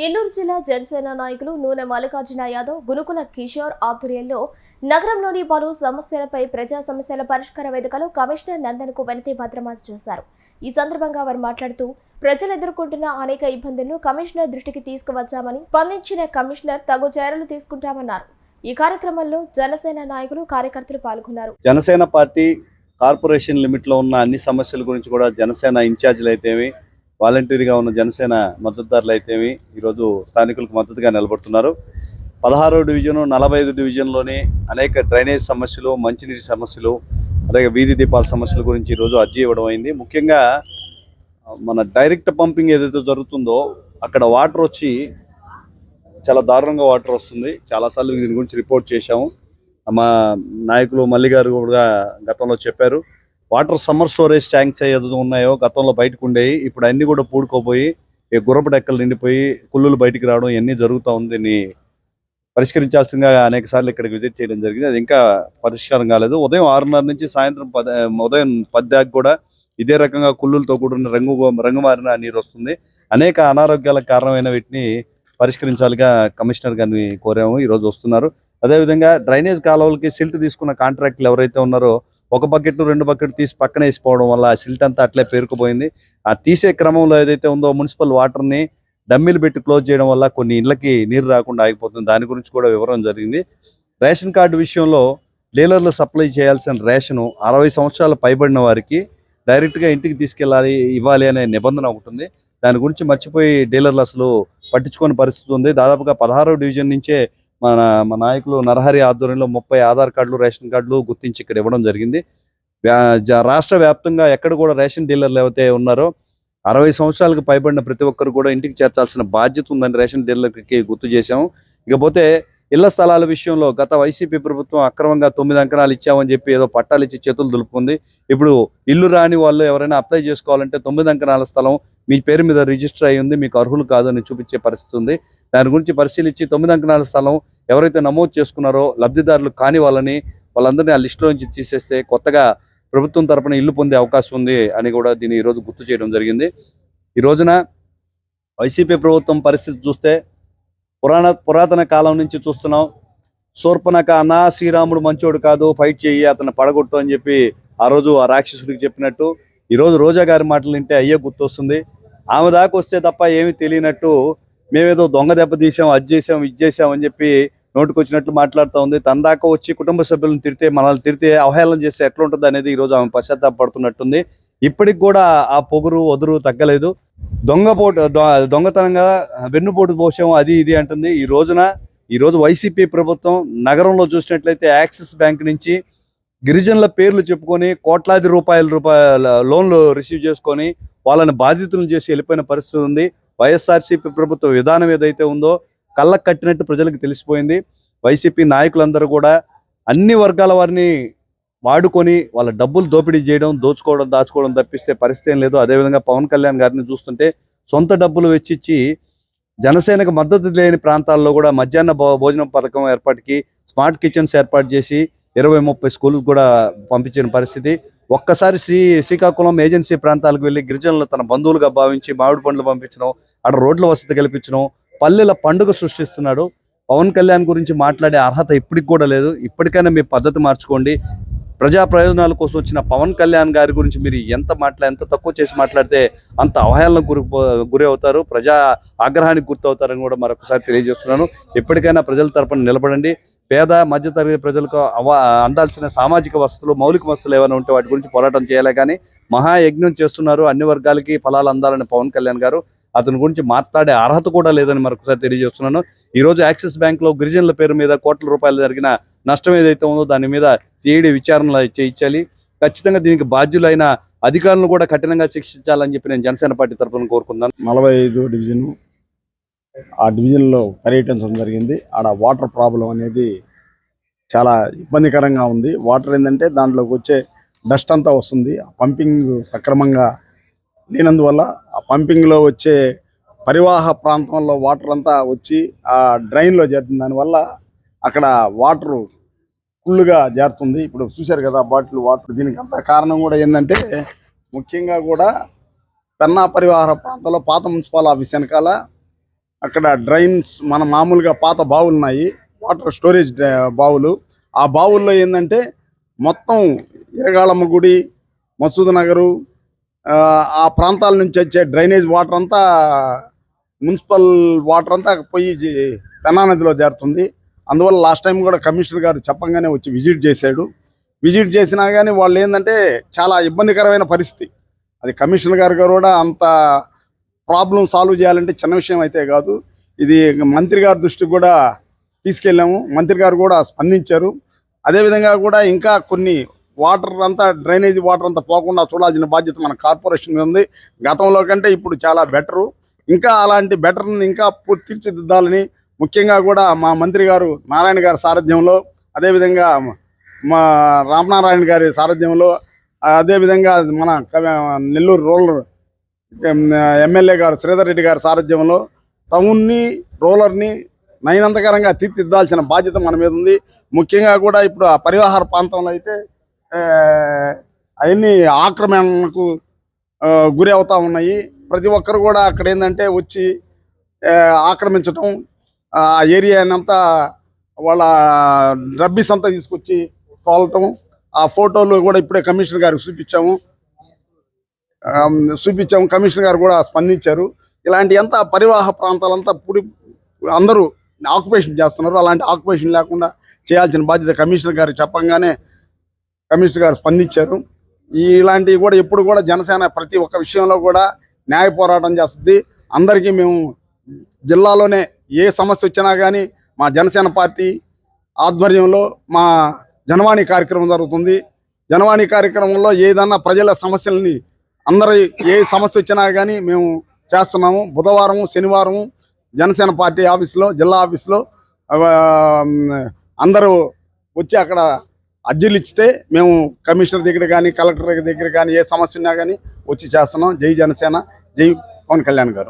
నెల్లూరు జిల్లా జనసేన నాయకులు నూనె మల్లికార్జున యాదవ్ గునుకుల కిషోర్ ఆధ్వర్యంలో నగరంలోని పలు సమస్యలపై ప్రజా సమస్యల పరిష్కార వేదికలో కమిషనర్ నందన్కు వినతి పత్రం చేశారు ఈ సందర్భంగా వారు మాట్లాడుతూ ప్రజలు ఎదుర్కొంటున్న అనేక ఇబ్బందులను కమిషనర్ దృష్టికి తీసుకువచ్చామని స్పందించిన కమిషనర్ తగు చర్యలు తీసుకుంటామన్నారు. ఈ కార్యక్రమంలో జనసేన నాయకులు కార్యకర్తలు పాల్గొన్నారు. జనసేన పార్టీ కార్పొరేషన్ లిమిట్లో ఉన్న అన్ని సమస్యల గురించి కూడా జనసేన ఇన్ఛార్జీలు అయితే వాలంటీర్గా ఉన్న జనసేన మద్దతుదారులు అయితేమి ఈరోజు స్థానికులకు మద్దతుగా నిలబడుతున్నారు. పదహారో డివిజను నలభై ఐదు డివిజన్లోని అనేక డ్రైనేజ్ సమస్యలు మంచినీటి సమస్యలు అలాగే వీధి దీపాల సమస్యల గురించి ఈరోజు అర్జీ ఇవ్వడం అయింది. ముఖ్యంగా మన డైరెక్ట్ పంపింగ్ ఏదైతే జరుగుతుందో అక్కడ వాటర్ వచ్చి చాలా దారుణంగా వాటర్ వస్తుంది. చాలాసార్లు దీని గురించి రిపోర్ట్ చేశాము. మా నాయకులు మల్లి గారు కూడా గతంలో చెప్పారు. వాటర్ సమ్మర్ స్టోరేజ్ ట్యాంక్స్ ఏదో ఉన్నాయో గతంలో బయటకు ఉండేవి ఇప్పుడు అన్ని కూడా పూడుకోపోయి ఈ గుర్రపు డెక్కలు నిండిపోయి కుళ్ళులు బయటికి రావడం ఇవన్నీ జరుగుతూ ఉంది. దీన్ని పరిష్కరించాల్సిందిగా అనేక సార్లు ఇక్కడికి విజిట్ చేయడం జరిగింది. అది ఇంకా పరిష్కారం కాలేదు. ఉదయం ఆరున్నర నుంచి సాయంత్రం పద ఉదయం పద్దాకి కూడా ఇదే రకంగా కుళ్ళులతో కూడిన రంగు రంగు మారిన నీరు వస్తుంది. అనేక అనారోగ్యాలకు కారణమైన వీటిని పరిష్కరించాలిగా కమిషనర్ గారిని కోరాము. ఈరోజు వస్తున్నారు. అదేవిధంగా డ్రైనేజ్ కాలువలకి సిల్ట్ తీసుకున్న కాంట్రాక్టులు ఎవరైతే ఉన్నారో ఒక బకెట్ రెండు బకెట్ తీసి పక్కన వేసిపోవడం వల్ల ఆ సిల్ట్ అంతా అట్లే పేరుకుపోయింది. ఆ తీసే క్రమంలో ఏదైతే ఉందో మున్సిపల్ వాటర్ని డమ్మీలు పెట్టి క్లోజ్ చేయడం వల్ల కొన్ని ఇళ్ళకి నీరు రాకుండా ఆగిపోతుంది. దాని గురించి కూడా వివరం జరిగింది. రేషన్ కార్డు విషయంలో డీలర్లు సప్లై చేయాల్సిన రేషను అరవై సంవత్సరాలు పైబడిన వారికి డైరెక్ట్గా ఇంటికి తీసుకెళ్ళాలి ఇవ్వాలి అనే నిబంధన ఒకటి ఉంది. దాని గురించి మర్చిపోయి డీలర్లు అసలు పట్టించుకోని పరిస్థితి ఉంది. దాదాపుగా పదహారో డివిజన్ నుంచే మన మా నాయకులు నరహరి ఆధ్వర్యంలో ముప్పై ఆధార్ కార్డులు రేషన్ కార్డులు గుర్తించి ఇక్కడ ఇవ్వడం జరిగింది. రాష్ట్ర వ్యాప్తంగా ఎక్కడ కూడా రేషన్ డీలర్లు ఎవరైతే ఉన్నారో అరవై సంవత్సరాలకు పైబడిన ప్రతి ఒక్కరు కూడా ఇంటికి చేర్చాల్సిన బాధ్యత ఉందని రేషన్ డీలర్కి గుర్తు చేశాము. ఇకపోతే ఇళ్ళ స్థలాల విషయంలో గత వైసీపీ ప్రభుత్వం అక్రమంగా తొమ్మిది అంకణాలు ఇచ్చామని చెప్పి ఏదో పట్టాలు ఇచ్చి చేతులు దులుపుకుంది. ఇప్పుడు ఇల్లు రాని వాళ్ళు ఎవరైనా అప్లై చేసుకోవాలంటే తొమ్మిది అంకణాల స్థలం మీ పేరు మీద రిజిస్టర్ అయి ఉంది మీకు అర్హులు కాదని అని చూపించే పరిస్థితి ఉంది. దాని గురించి పరిశీలించి తొమ్మిది అంకణాల స్థలం ఎవరైతే నమోదు చేసుకున్నారో లబ్ధిదారులు కాని వాళ్ళని వాళ్ళందరినీ ఆ లిస్టులో నుంచి తీసేస్తే కొత్తగా ప్రభుత్వం తరపున ఇల్లు పొందే అవకాశం ఉంది అని కూడా దీన్ని ఈరోజు గుర్తు చేయడం జరిగింది. ఈ రోజున వైసీపీ ప్రభుత్వం పరిస్థితి చూస్తే పురాణ పురాతన కాలం నుంచి చూస్తున్నాం. శూర్పణక అన్నా శ్రీరాముడు మంచోడు కాదు ఫైట్ చేయి అతను పడగొట్టు అని చెప్పి ఆ రోజు ఆ రాక్షసుడికి చెప్పినట్టు. ఈరోజు రోజా గారి మాటలు వింటే అయ్యే గుర్తొస్తుంది. ఆమె దాకా వస్తే తప్ప ఏమీ తెలియనట్టు మేమేదో దొంగ దెబ్బ తీసాం అది చేసాం ఇది చేసాం అని చెప్పి నోటుకొచ్చినట్లు మాట్లాడుతూ ఉంది. తన దాకా వచ్చి కుటుంబ సభ్యులను తిడితే మనల్ని తిడితే అవహేళన చేస్తే ఎట్లా ఉంటుంది అనేది ఈరోజు ఆమె పశ్చాత్తాపడుతున్నట్టుంది. ఇప్పటికి కూడా ఆ పొగురు వదురు తగ్గలేదు. దొంగపోటు దొంగతనంగా వెన్నుపోటు పోసాం అది ఇది అంటుంది. ఈ రోజున ఈ రోజు వైసీపీ ప్రభుత్వం నగరంలో చూసినట్లయితే యాక్సిస్ బ్యాంక్ నుంచి గిరిజనుల పేర్లు చెప్పుకొని కోట్లాది రూపాయల రూపాయల లోన్లు రిసీవ్ చేసుకొని వాళ్ళని బాధితులను చేసి వెళ్ళిపోయిన పరిస్థితి ఉంది. వైఎస్ఆర్సీపీ ప్రభుత్వ విధానం ఏదైతే ఉందో కళ్ళకు కట్టినట్టు ప్రజలకు తెలిసిపోయింది. వైసీపీ నాయకులందరూ కూడా అన్ని వర్గాల వారిని వాడుకొని వాళ్ళ డబ్బులు దోపిడీ చేయడం దోచుకోవడం దాచుకోవడం తప్పిస్తే పరిస్థితి ఏం లేదు. అదేవిధంగా పవన్ కళ్యాణ్ గారిని చూస్తుంటే సొంత డబ్బులు వెచ్చిచ్చి జనసేనకు మద్దతు లేని ప్రాంతాల్లో కూడా మధ్యాహ్న భోజనం పథకం ఏర్పాటుకి స్మార్ట్ కిచెన్స్ ఏర్పాటు చేసి ఇరవై ముప్పై స్కూళ్ళకు కూడా పంపించిన పరిస్థితి. ఒక్కసారి శ్రీ శ్రీకాకుళం ఏజెన్సీ ప్రాంతాలకు వెళ్ళి గిరిజనులు తన బంధువులుగా భావించి మామిడి పండ్లు పంపించడం అక్కడ రోడ్ల వసతి కల్పించడం పల్లెల పండుగ సృష్టిస్తున్నాడు. పవన్ కళ్యాణ్ గురించి మాట్లాడే అర్హత ఇప్పటికి కూడా లేదు. ఇప్పటికైనా మీ పద్ధతి మార్చుకోండి. ప్రజా ప్రయోజనాల కోసం వచ్చిన పవన్ కళ్యాణ్ గారి గురించి మీరు ఎంత మాట్లా ఎంత తక్కువ చేసి మాట్లాడితే అంత అవహేళనకు గురి గురి అవుతారు. ప్రజా ఆగ్రహానికి గుర్తవుతారని కూడా మరొకసారి తెలియజేస్తున్నాను. ఎప్పటికైనా ప్రజల తరపున నిలబడండి. పేద మధ్యతరగతి ప్రజలకు అవ అందాల్సిన సామాజిక వసతులు మౌలిక వసతులు ఏమైనా ఉంటే వాటి గురించి పోరాటం చేయాలి కానీ మహాయజ్ఞం చేస్తున్నారు అన్ని వర్గాలకి ఫలాలు అందాలని పవన్ కళ్యాణ్ గారు. అతని గురించి మాట్లాడే అర్హత కూడా లేదని మరొకసారి తెలియజేస్తున్నాను. ఈ రోజు యాక్సిస్ బ్యాంక్లో గిరిజనుల పేరు మీద కోట్ల రూపాయలు జరిగిన నష్టం ఏదైతే ఉందో దాని మీద సిఐడి విచారణ చేయించాలి. ఖచ్చితంగా దీనికి బాధ్యులైన అధికారులను కూడా కఠినంగా శిక్షించాలని చెప్పి నేను జనసేన పార్టీ తరఫున కోరుకున్నాను నలభై ఐదు డివిజన్ ఆ డివిజన్లో పర్యటించడం జరిగింది. ఆడ వాటర్ ప్రాబ్లం అనేది చాలా ఇబ్బందికరంగా ఉంది. వాటర్ ఏంటంటే దాంట్లోకి వచ్చే డస్ట్ అంతా వస్తుంది. ఆ పంపింగ్ సక్రమంగా లేనందువల్ల ఆ పంపింగ్లో వచ్చే పరివాహ ప్రాంతంలో వాటర్ అంతా వచ్చి ఆ డ్రైన్లో చేరుతుంది. దానివల్ల అక్కడ వాటరు ఫుల్గా చేరుతుంది ఇప్పుడు చూశారు కదా బాటిల్ వాటర్. దీనికి అంతా కారణం కూడా ఏంటంటే ముఖ్యంగా కూడా పెన్నా పరివాహ ప్రాంతంలో పాత మున్సిపల్ ఆఫీస్ వెనకాల అక్కడ డ్రైన్స్ మన మామూలుగా పాత బావులు ఉన్నాయి వాటర్ స్టోరేజ్ బావులు. ఆ బావుల్లో ఏంటంటే మొత్తం ఇరగాళమ్మ గుడి మసూద్ నగరు ఆ, ప్రాంతాల నుంచి వచ్చే డ్రైనేజ్ వాటర్ అంతా మున్సిపల్ వాటర్ అంతా పోయి పెనానదిలో పెన్నా నదిలో చేరుతుంది అందువల్ల లాస్ట్ టైం కూడా కమిషనర్ గారు చెప్పంగానే వచ్చి విజిట్ చేశాడు. విజిట్ చేసినా కానీ వాళ్ళు ఏంటంటే చాలా ఇబ్బందికరమైన పరిస్థితి. అది కమిషనర్ గారు కూడా అంత ప్రాబ్లం సాల్వ్ చేయాలంటే చిన్న విషయం అయితే కాదు. ఇది మంత్రి గారి దృష్టికి కూడా తీసుకెళ్ళాము. మంత్రి గారు కూడా స్పందించారు. అదేవిధంగా కూడా ఇంకా కొన్ని వాటర్ అంతా డ్రైనేజీ వాటర్ అంతా పోకుండా చూడాల్సిన బాధ్యత మన కార్పొరేషన్ మీద ఉంది. గతంలో కంటే ఇప్పుడు చాలా బెటరు. ఇంకా అలాంటి బెటర్ని ఇంకా తీర్చిదిద్దాలని ముఖ్యంగా కూడా మా మంత్రి గారు నారాయణ గారి సారథ్యంలో అదేవిధంగా మా రామనారాయణ గారి సారథ్యంలో అదేవిధంగా మన కవి- నెల్లూరు రూరల్ ఎమ్మెల్యే గారు శ్రీధర్ రెడ్డి గారి సారథ్యంలో టౌన్ని రోలర్ని నయనంతకరంగా తీర్చిదిద్దాల్సిన బాధ్యత మన మీద ఉంది. ముఖ్యంగా కూడా ఇప్పుడు ఆ పరివాహార ప్రాంతంలో అయితే అవన్నీ ఆక్రమణకు గురి అవుతూ ఉన్నాయి. ప్రతి ఒక్కరు కూడా అక్కడ ఏంటంటే వచ్చి ఆక్రమించటం ఆ ఏరియానంతా వాళ్ళ రబ్బీస్ అంతా తీసుకొచ్చి తోలటం ఆ ఫోటోలు కూడా ఇప్పుడే కమిషనర్ గారికి చూపించాము. చూపించాము. కమిషనర్ గారు కూడా స్పందించారు. ఇలాంటి ఎంత పరివాహ ప్రాంతాలంతా పుడి అందరూ ఆక్యుపేషన్ చేస్తున్నారు. అలాంటి ఆక్యుపేషన్ లేకుండా చేయాల్సిన బాధ్యత కమిషనర్ గారు చెప్పంగానే కమిషనర్ గారు స్పందించారు. ఈ ఇలాంటివి కూడా ఎప్పుడు కూడా జనసేన ప్రతి ఒక్క విషయంలో కూడా న్యాయ పోరాటం చేస్తుంది. అందరికీ మేము జిల్లాలోనే ఏ సమస్య వచ్చినా కానీ మా జనసేన పార్టీ ఆధ్వర్యంలో మా జనవాణి కార్యక్రమం జరుగుతుంది. జనవాణి కార్యక్రమంలో ఏదన్నా ప్రజల సమస్యల్ని అందరి ఏ సమస్య వచ్చినా కానీ మేము చేస్తున్నాము. బుధవారం శనివారం జనసేన పార్టీ ఆఫీస్లో జిల్లా ఆఫీస్లో అందరూ వచ్చి అక్కడ అర్జీలు ఇచ్చితే మేము కమిషనర్ దగ్గర కానీ కలెక్టర్ దగ్గర కానీ ఏ సమస్య ఉన్నా కానీ వచ్చి చేస్తున్నాం. జై జనసేన జై పవన్ కళ్యాణ్ గారు.